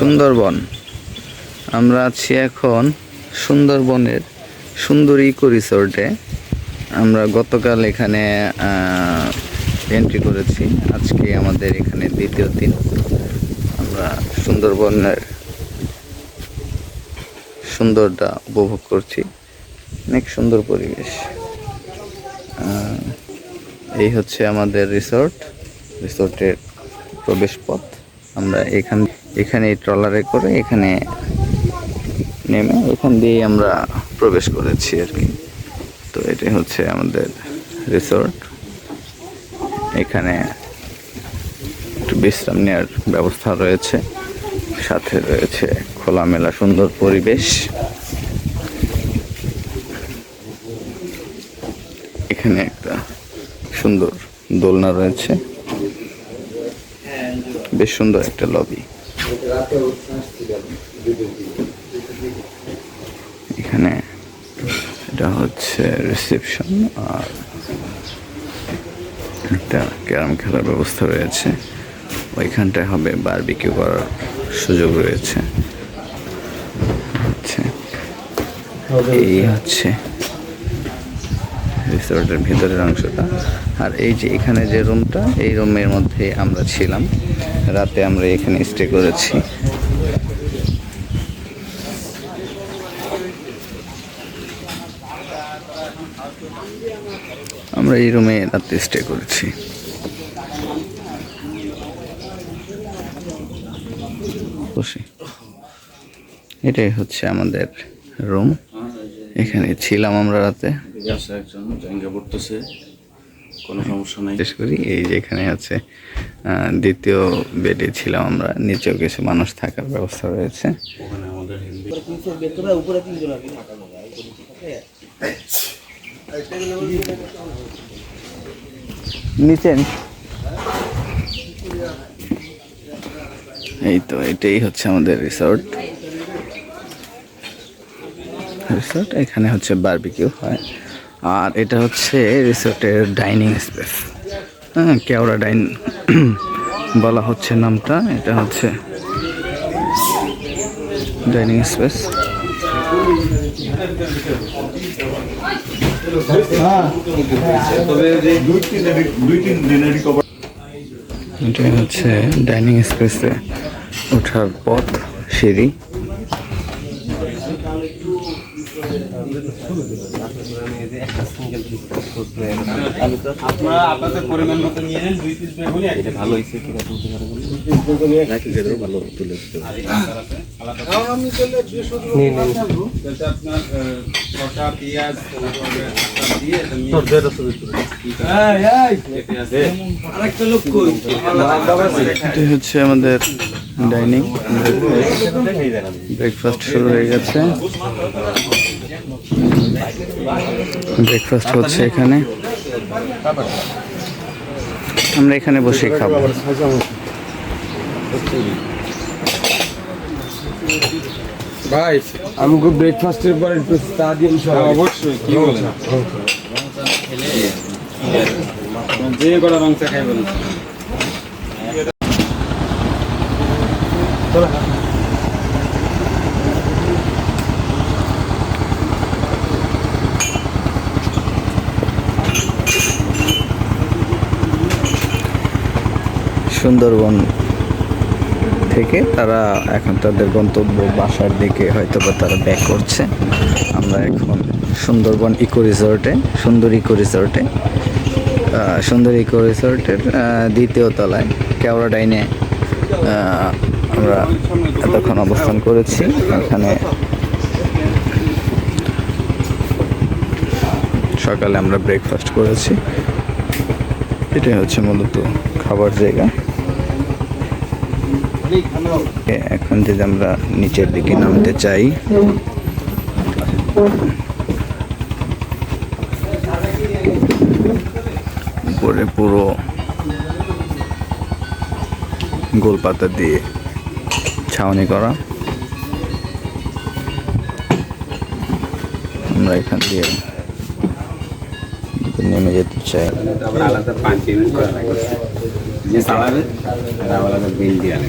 সুন্দরবন। আমরা আছি এখন সুন্দরবনের সুন্দর ইকো রিসোর্টে আমরা গতকাল এখানে এন্ট্রি করেছি। আজকে আমাদের এখানে দ্বিতীয় দিন। আমরা সুন্দরবনের সুন্দরটা উপভোগ করছি। অনেক সুন্দর পরিবেশ। এই হচ্ছে আমাদের রিসোর্ট। রিসোর্টের প্রবেশ পথ আমরা এখান, এখানে ট্রলারে করে এখানে নেমে এখান দিয়ে আমরা প্রবেশ করেছি আর কি। তো এটাই হচ্ছে আমাদের রিসোর্ট এখানে একটু বিশ্রাম নেওয়ার ব্যবস্থা রয়েছে। সাথে রয়েছে খোলামেলা সুন্দর পরিবেশ। এখানে একটা সুন্দর দোলনা রয়েছে। বেশ সুন্দর একটা লবি এখানে এটা হচ্ছে রিসেপশন আর একটা ক্যারাম খেলার ব্যবস্থা রয়েছে। ওইখানটায় হবে বারবিকিউ করার সুযোগ রয়েছে। হচ্ছে এই হচ্ছে রিসোর্টের ভিতরের অংশটা। আর এই যে এখানে যে রুমটা এই রুমের মধ্যে আমরা ছিলাম। রাতে আমরা এখানে স্টে করেছি। আমরা এই রুমে রাতে স্টে করেছি। এটাই হচ্ছে আমাদের রুম এখানে ছিলাম আমরা রাতে। পড়তেছে। কোনো সমস্যা নাই। বিশেষ করি এই যে এখানে আছে দ্বিতীয় বেডে ছিলাম আমরা নিচেও কিছু মানুষ থাকার ব্যবস্থা রয়েছে। ওখানে আমাদের হিন্দি নিচে? এই তো এটাই হচ্ছে আমাদের রিসর্ট রিসর্ট এখানে হচ্ছে বারবিকিউ হয়। আর এটা হচ্ছে রিসর্টের ডাইনিং স্পেস। হ্যাঁ কেওড়া ডাইন বলা হচ্ছে নামটা। এটা হচ্ছে ডাইনিং স্পেস। এটা হচ্ছে ডাইনিং স্পেসে ওঠার পথ, সিঁড়ি। আপনারা আপনাদের পরিমাণ মতো নিয়ে নেন দুই পিস বেগুনি এটা ভালো হয়েছে কি কথা বলতে পারবেন রাখি গেলেও ভালো তুলে দিতে আমি তাহলে আপনার শসা পেঁয়াজ তারপরে আচার দিয়ে এটা নিয়ে আরেকটা লোক কই? এটাই হচ্ছে আমাদের ডাইনিং। ব্রেকফাস্ট শুরু হয়ে গেছে। ব্রেকফাস্ট হচ্ছে এখানে। আমরা এখানে বসে খাব। ভাই আমাকে ব্রেকফাস্টের পরে একটু চা দিয়ে অবশ্যই কি বলেন? যে কটা মাংস খাই বলেন সুন্দরবন থেকে তারা এখন তাদের গন্তব্য বাসার দিকে হয়তো বা তারা ব্যাক করছে। আমরা এখন সুন্দরবন ইকো রিসোর্টে, সুন্দর ইকো রিসোর্টে সুন্দর ইকো রিসোর্টের দ্বিতীয় তলায় কেওড়া ডাইনে আমরা এতক্ষণ অবস্থান করেছি। এখানে সকালে আমরা ব্রেকফাস্ট করেছি। এটাই হচ্ছে মূলত খাবার জায়গা। এখন যদি আমরা নিচের দিকে নামতে চাই। উপরে পুরো গোলপাতা দিয়ে ছাউনি করা। আমরা এখান দিয়ে নেমে যেতে চাই। আলাদা যে চালাবে তারা আলাদা বিল দিয়ে আনে।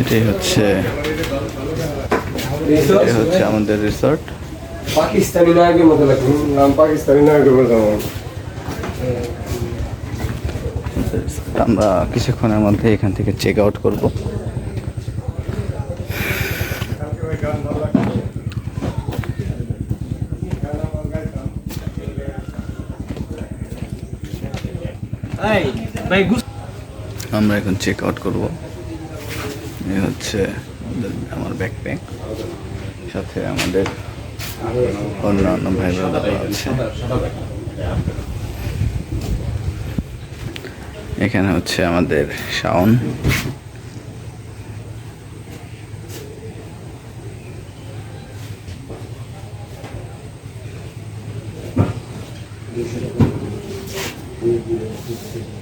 এটাই হচ্ছে এটাই হচ্ছে আমাদের রিসর্ট পাকিস্তানি নায়কের মতো লাগে নাম পাকিস্তানি নায়কের মতো আমরা। কিছুক্ষণের মধ্যে এখান থেকে চেক আউট করব। আমরা এখন চেক আউট করব। এই হচ্ছে আমার ব্যাকপ্যাক সাথে আমাদের অন্যান্য ভাই আছে। এখানে হচ্ছে আমাদের শাওন। ভালোবাসি গো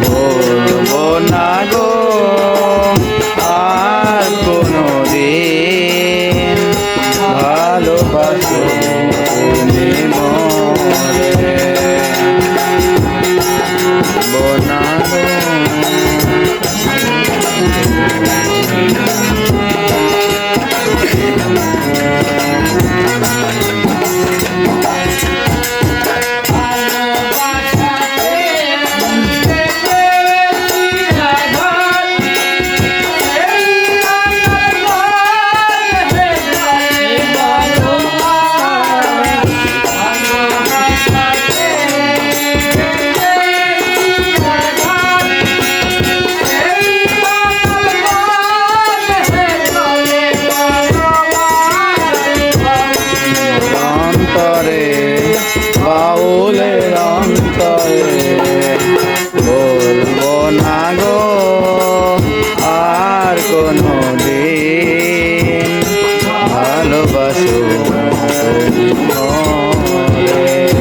বলব দিন ভালোবাসো কোনো দিন